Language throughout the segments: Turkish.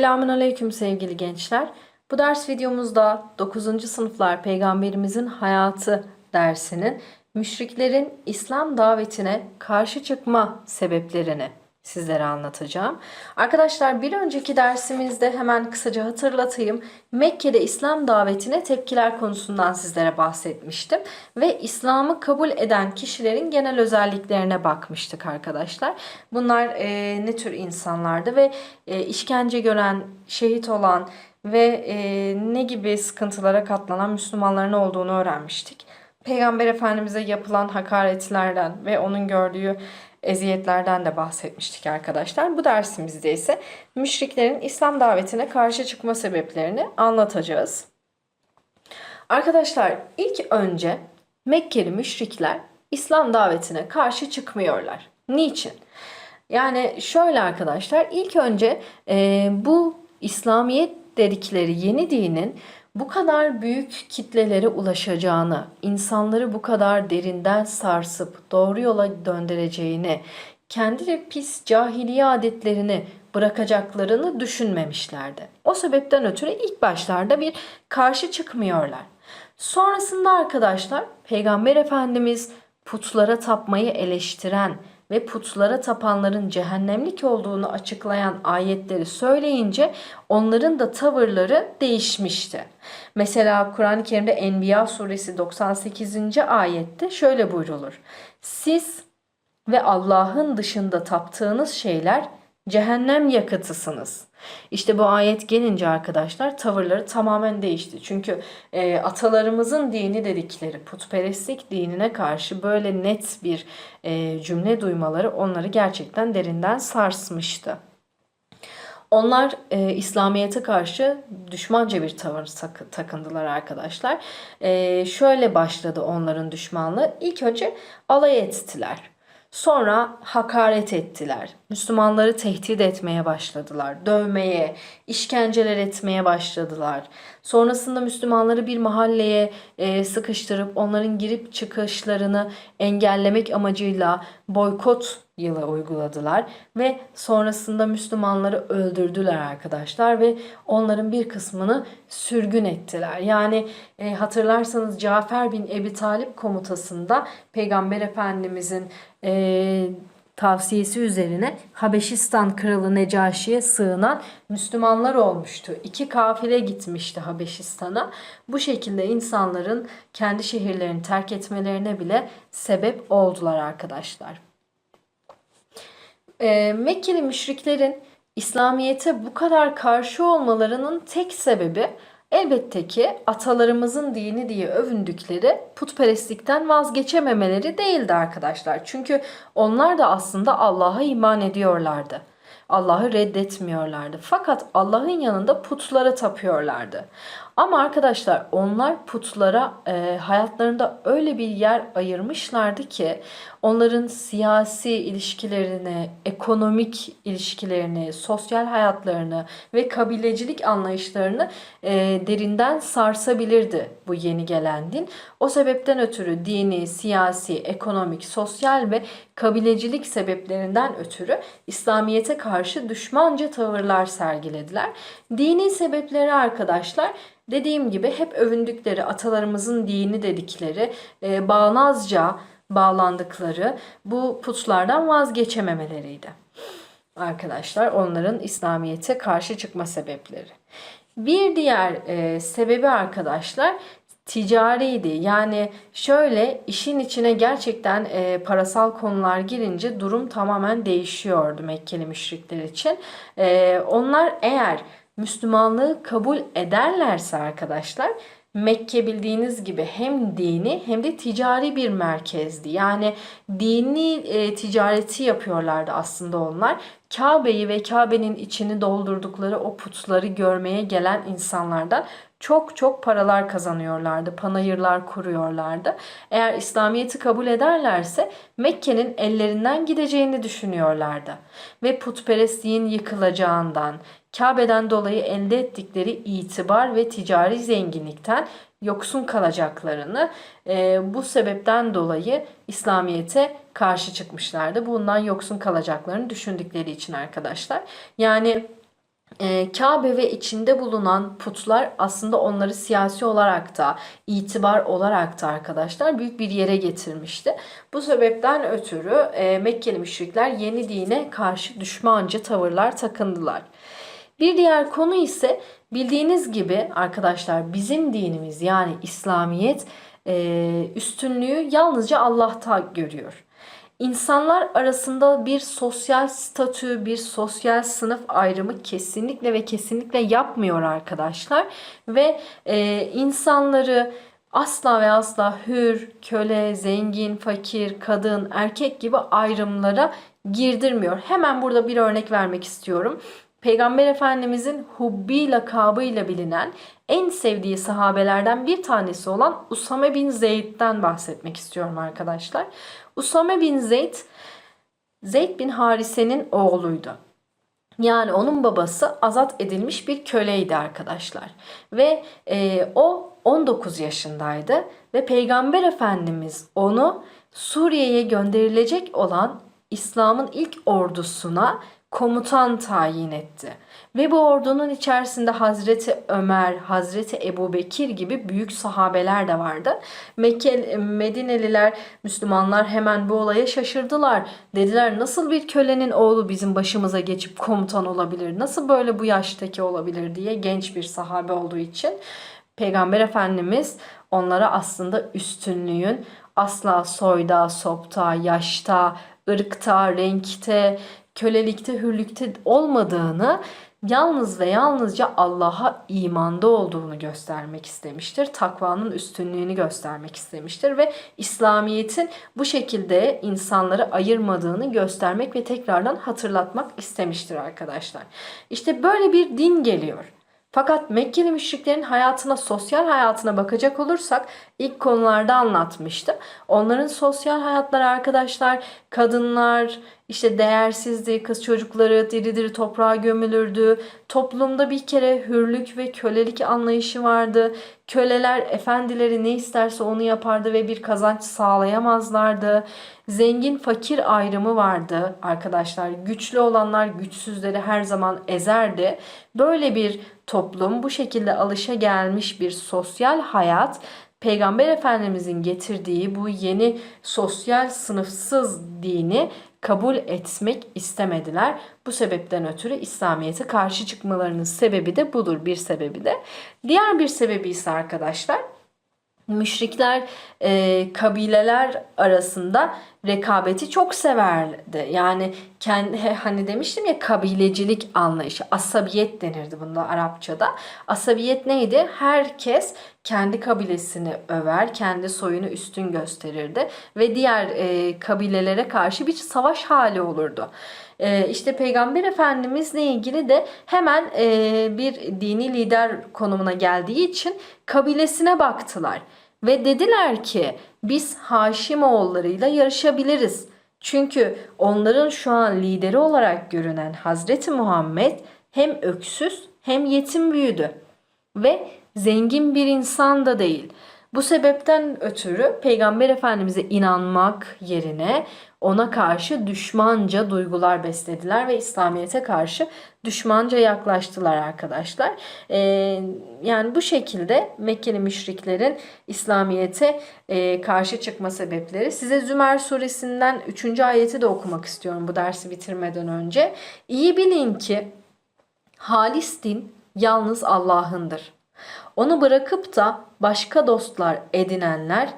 Selamun Aleyküm sevgili gençler. Bu ders videomuzda 9. sınıflar Peygamberimizin Hayatı dersinin müşriklerin İslam davetine karşı çıkma sebeplerini sizlere anlatacağım. Arkadaşlar bir önceki dersimizde hemen kısaca hatırlatayım. Mekke'de İslam davetine tepkiler konusundan sizlere bahsetmiştim. Ve İslam'ı kabul eden kişilerin genel özelliklerine bakmıştık arkadaşlar. Bunlar e, ne tür insanlardı ve e, işkence gören, şehit olan ve e, ne gibi sıkıntılara katlanan Müslümanların olduğunu öğrenmiştik. Peygamber Efendimiz'e yapılan hakaretlerden ve onun gördüğü eziyetlerden de bahsetmiştik arkadaşlar. Bu dersimizde ise müşriklerin İslam davetine karşı çıkma sebeplerini anlatacağız. Arkadaşlar ilk önce Mekkeli müşrikler İslam davetine karşı çıkmıyorlar. Niçin? Yani şöyle arkadaşlar ilk önce e, bu İslamiyet dedikleri yeni dinin bu kadar büyük kitlelere ulaşacağını, insanları bu kadar derinden sarsıp doğru yola döndüreceğini, kendi pis cahiliye adetlerini bırakacaklarını düşünmemişlerdi. O sebepten ötürü ilk başlarda bir karşı çıkmıyorlar. Sonrasında arkadaşlar Peygamber Efendimiz putlara tapmayı eleştiren ve putlara tapanların cehennemlik olduğunu açıklayan ayetleri söyleyince onların da tavırları değişmişti. Mesela Kur'an-ı Kerim'de Enbiya suresi 98. ayette şöyle buyrulur. Siz ve Allah'ın dışında taptığınız şeyler cehennem yakıtısınız. İşte bu ayet gelince arkadaşlar tavırları tamamen değişti. Çünkü e, atalarımızın dini dedikleri putperestlik dinine karşı böyle net bir e, cümle duymaları onları gerçekten derinden sarsmıştı. Onlar e, İslamiyet'e karşı düşmanca bir tavır tak- takındılar arkadaşlar. E, şöyle başladı onların düşmanlığı. İlk önce alay ettiler. Sonra hakaret ettiler. Müslümanları tehdit etmeye başladılar. Dövmeye, işkenceler etmeye başladılar. Sonrasında Müslümanları bir mahalleye e, sıkıştırıp onların girip çıkışlarını engellemek amacıyla boykot yılı uyguladılar ve sonrasında Müslümanları öldürdüler arkadaşlar ve onların bir kısmını sürgün ettiler. Yani e, hatırlarsanız Cafer bin Ebi Talip komutasında Peygamber Efendimizin e, tavsiyesi üzerine Habeşistan kralı Necaşi'ye sığınan Müslümanlar olmuştu. İki kafile gitmişti Habeşistan'a. Bu şekilde insanların kendi şehirlerini terk etmelerine bile sebep oldular arkadaşlar. E, Mekkeli müşriklerin İslamiyet'e bu kadar karşı olmalarının tek sebebi elbette ki atalarımızın dini diye övündükleri putperestlikten vazgeçememeleri değildi arkadaşlar. Çünkü onlar da aslında Allah'a iman ediyorlardı. Allah'ı reddetmiyorlardı. Fakat Allah'ın yanında putlara tapıyorlardı. Ama arkadaşlar onlar putlara e, hayatlarında öyle bir yer ayırmışlardı ki onların siyasi ilişkilerini, ekonomik ilişkilerini, sosyal hayatlarını ve kabilecilik anlayışlarını e, derinden sarsabilirdi bu yeni gelen din. O sebepten ötürü dini, siyasi, ekonomik, sosyal ve kabilecilik sebeplerinden ötürü İslamiyet'e karşı düşmanca tavırlar sergilediler. Dini sebepleri arkadaşlar dediğim gibi hep övündükleri atalarımızın dini dedikleri e, bağnazca bağlandıkları bu putlardan vazgeçememeleriydi. Arkadaşlar onların İslamiyet'e karşı çıkma sebepleri. Bir diğer e, sebebi arkadaşlar ticariydi. Yani şöyle işin içine gerçekten e, parasal konular girince durum tamamen değişiyordu Mekkeli müşrikler için. E, onlar eğer Müslümanlığı kabul ederlerse arkadaşlar Mekke bildiğiniz gibi hem dini hem de ticari bir merkezdi. Yani dini e, ticareti yapıyorlardı aslında onlar. Kabe'yi ve Kabe'nin içini doldurdukları o putları görmeye gelen insanlardan çok çok paralar kazanıyorlardı. Panayırlar kuruyorlardı. Eğer İslamiyet'i kabul ederlerse Mekke'nin ellerinden gideceğini düşünüyorlardı. Ve putperestliğin yıkılacağından, Kabe'den dolayı elde ettikleri itibar ve ticari zenginlikten yoksun kalacaklarını e, bu sebepten dolayı İslamiyet'e karşı çıkmışlardı. Bundan yoksun kalacaklarını düşündükleri için arkadaşlar. Yani e, Kabe ve içinde bulunan putlar aslında onları siyasi olarak da itibar olarak da arkadaşlar büyük bir yere getirmişti. Bu sebepten ötürü e, Mekkeli müşrikler yeni dine karşı düşmanca tavırlar takındılar. Bir diğer konu ise bildiğiniz gibi arkadaşlar bizim dinimiz yani İslamiyet e, üstünlüğü yalnızca Allah'ta görüyor. İnsanlar arasında bir sosyal statü, bir sosyal sınıf ayrımı kesinlikle ve kesinlikle yapmıyor arkadaşlar. Ve e, insanları asla ve asla hür, köle, zengin, fakir, kadın, erkek gibi ayrımlara girdirmiyor. Hemen burada bir örnek vermek istiyorum. Peygamber Efendimizin Hubbi lakabıyla bilinen en sevdiği sahabelerden bir tanesi olan Usame bin Zeyd'den bahsetmek istiyorum arkadaşlar. Usame bin Zeyd, Zeyd bin Harise'nin oğluydu. Yani onun babası azat edilmiş bir köleydi arkadaşlar. Ve e, o 19 yaşındaydı ve Peygamber Efendimiz onu Suriye'ye gönderilecek olan İslam'ın ilk ordusuna komutan tayin etti. Ve bu ordunun içerisinde Hazreti Ömer, Hazreti Ebu Bekir gibi büyük sahabeler de vardı. Mekke, Medineliler, Müslümanlar hemen bu olaya şaşırdılar. Dediler nasıl bir kölenin oğlu bizim başımıza geçip komutan olabilir? Nasıl böyle bu yaştaki olabilir diye genç bir sahabe olduğu için. Peygamber Efendimiz onlara aslında üstünlüğün asla soyda, sopta, yaşta, ırkta, renkte, kölelikte, hürlükte olmadığını yalnız ve yalnızca Allah'a imanda olduğunu göstermek istemiştir. Takvanın üstünlüğünü göstermek istemiştir ve İslamiyet'in bu şekilde insanları ayırmadığını göstermek ve tekrardan hatırlatmak istemiştir arkadaşlar. İşte böyle bir din geliyor. Fakat Mekkeli müşriklerin hayatına, sosyal hayatına bakacak olursak ilk konularda anlatmıştım. Onların sosyal hayatları arkadaşlar, kadınlar, işte değersizdi, kız çocukları diri diri toprağa gömülürdü. Toplumda bir kere hürlük ve kölelik anlayışı vardı. Köleler efendileri ne isterse onu yapardı ve bir kazanç sağlayamazlardı. Zengin fakir ayrımı vardı arkadaşlar. Güçlü olanlar güçsüzleri her zaman ezerdi. Böyle bir toplum bu şekilde alışa gelmiş bir sosyal hayat Peygamber Efendimizin getirdiği bu yeni sosyal sınıfsız dini kabul etmek istemediler. Bu sebepten ötürü İslamiyet'e karşı çıkmalarının sebebi de budur bir sebebi de. Diğer bir sebebi ise arkadaşlar müşrikler e, kabileler arasında rekabeti çok severdi. Yani kendi hani demiştim ya kabilecilik anlayışı, asabiyet denirdi bunda Arapçada. Asabiyet neydi? Herkes kendi kabilesini över, kendi soyunu üstün gösterirdi ve diğer e, kabilelere karşı bir savaş hali olurdu. E, işte Peygamber Efendimizle ilgili de hemen e, bir dini lider konumuna geldiği için kabilesine baktılar. Ve dediler ki biz Haşimoğullarıyla yarışabiliriz. Çünkü onların şu an lideri olarak görünen Hazreti Muhammed hem öksüz hem yetim büyüdü. Ve zengin bir insan da değil. Bu sebepten ötürü Peygamber Efendimiz'e inanmak yerine ona karşı düşmanca duygular beslediler ve İslamiyet'e karşı düşmanca yaklaştılar arkadaşlar. Ee, yani bu şekilde Mekkeli müşriklerin İslamiyet'e e, karşı çıkma sebepleri. Size Zümer suresinden 3. ayeti de okumak istiyorum bu dersi bitirmeden önce. İyi bilin ki halis din yalnız Allah'ındır. Onu bırakıp da başka dostlar edinenler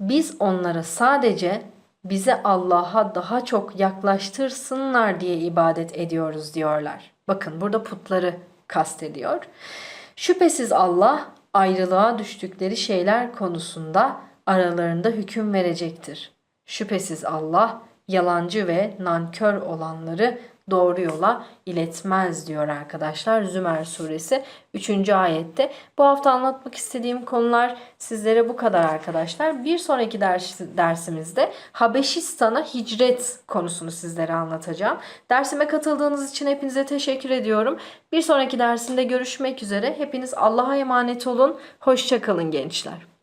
biz onlara sadece bize Allah'a daha çok yaklaştırsınlar diye ibadet ediyoruz diyorlar. Bakın burada putları kastediyor. Şüphesiz Allah ayrılığa düştükleri şeyler konusunda aralarında hüküm verecektir. Şüphesiz Allah yalancı ve nankör olanları doğru yola iletmez diyor arkadaşlar. Zümer suresi 3. ayette. Bu hafta anlatmak istediğim konular sizlere bu kadar arkadaşlar. Bir sonraki ders, dersimizde Habeşistan'a hicret konusunu sizlere anlatacağım. Dersime katıldığınız için hepinize teşekkür ediyorum. Bir sonraki dersimde görüşmek üzere. Hepiniz Allah'a emanet olun. Hoşçakalın gençler.